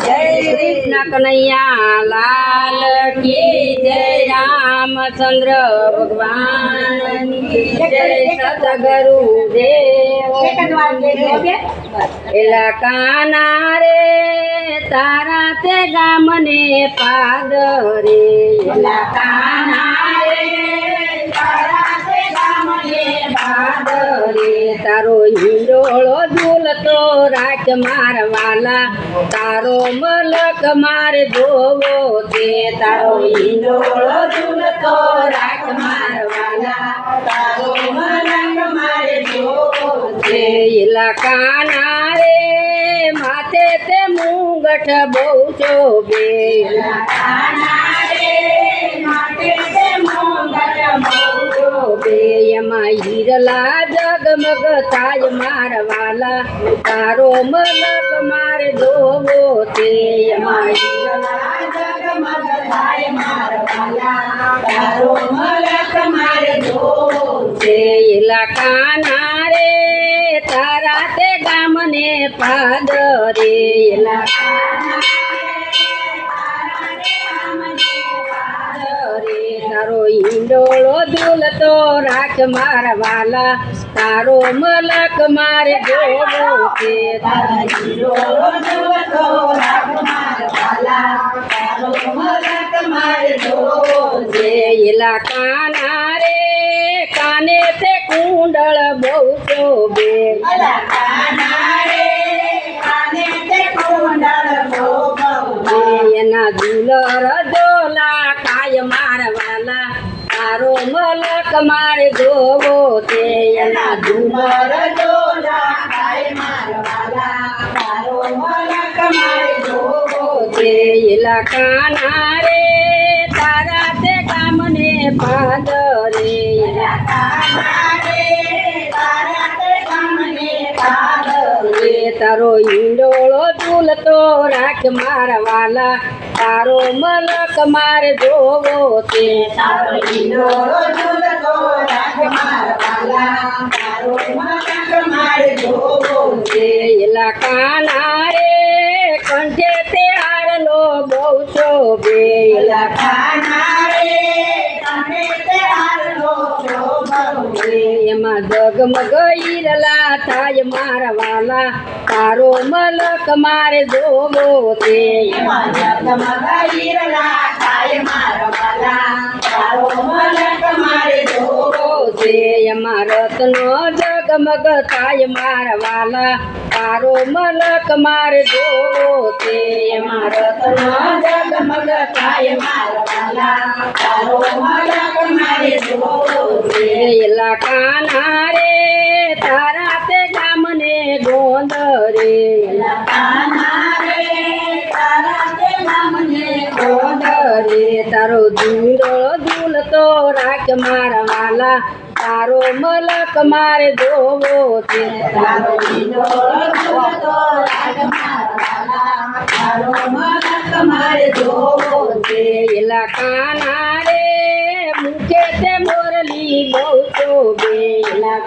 કૃષ્ણ કનૈયા, લાલ કી જય રામચંદ્ર ભગવાન. જય સતગુરુ દેવ એલા કાના રે, તારા તે ગામને પાદ રે. કાના તારો હિંડોળો ઝૂલતો રાખ મારવાલા. તારો મલક માર જોવો તે તારો હિંડોળો ઝૂલતો રાખ મારવાલા. તારો મલક માર જોવો તે ઇલાકાના રે. માથે તે મુંગઠ બહુ ચોબે એલા એમાં હીરલા જગમગ તાજ મારવાલા. તારો મલક મારે જોવો તે એમાં હીરલા જગમગ તાજ મારવાલા. તારો મલક મારે જોવો તે એલા કાના રે. તારા તે ગામને પાદ રે. તારો ઈંડોળો દુલતો રાખ મારવાલા તારો મલક મારે જોવો છે. તારા ઈંડોળો ઝૂલતો રાખ મારવાલા તારો મલક મારે જોવો છે. એલા કાના રે કાને તે કુંડળ બહુ શોભે. એલા કાના રે કાને તે કુંડળ બહુ શોભે. એના દુલર મારવાલા તારો મલક મારે જોવો તે એના દુલર ડોલા કાય તારો મારે તે કામને પાદ રે. કાના તારો ઈંડોળો ઝૂલતો રાખ મારવાલા તારો મલક મારે જોવો તે તારો ઈંડોળો ઝૂલતો રાખ મારવાલા તારો મલક મારે જોવો તે એલા કાના રે કંઠે તે હારલો બહુ શોભે એલા કાના રે કંઠે તે હારલો શોભે એમાં જગમગ ઈરલા થાય મારે જોવો તારો મલક મારે જોવો છે. રત્નો જગમગ થાય મારવાલા તારો મલક મારે જોવો છે. રત્નો જગમગ થાય મારવાલા તારો મલક મારે જોવો છે. એલા રે તારા ગોંદ રે એલા કાના રે તારા ધૂળો ધૂલતો રાખ મારવાલા તારો મલક મારે ધોવો છે. તારો ઈંડોળો રાખ મલક મારે જોવો છે એલા મોરલી બહુ તો બેલા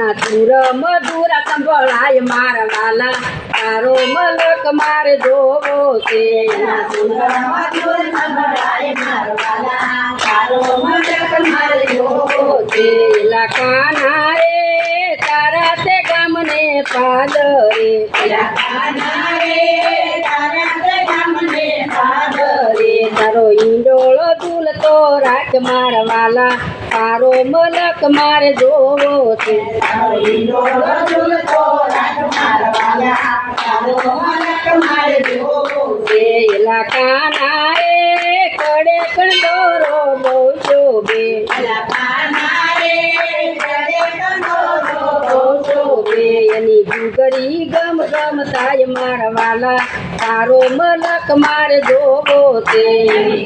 એના સુર મધુર સંભળાય મારવાલા તારો મલક મારે જોવો છે એના સુર મધુર સંભળાય મારવાલા તારો મલક મારે જોવો છે. એલા કાના રે, તારા તે ગામને પાદ રે રે. તારો ઈંડોળો રાખ મારવાલા તારો મલક મારે જોવો છે. તારો ઈંડોળો ઝૂલતો રાખ ગુગરી ગમ ગમ થાય મારવાલા તારો મલક મારે જોવો તે.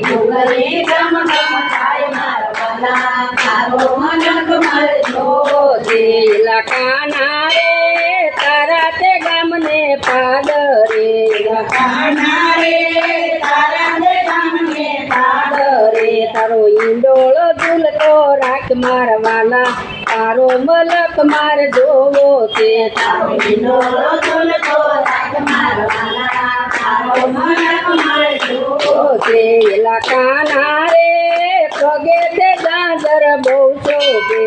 ગુગરી ગમ ગમ થાય મારવાલા તારો મલક મારે જોવો છે એલા કાના રે તારા તે ગામને પાદ રે. રે તારા તે ગામને પાદ રે તારો ઈંડોળો ઝૂલતો રાખ મારવાલા તારો મલક માર જોવો છે તારો મલક મારે જોવો છે એલા કાના રે પગે તે ગાજર બહુ શોભે.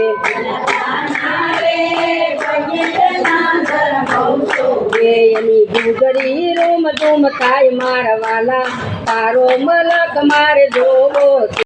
એની ગુગરી રૂમ ધૂમ થાય મારવાલા તારો મલક મારે જોવો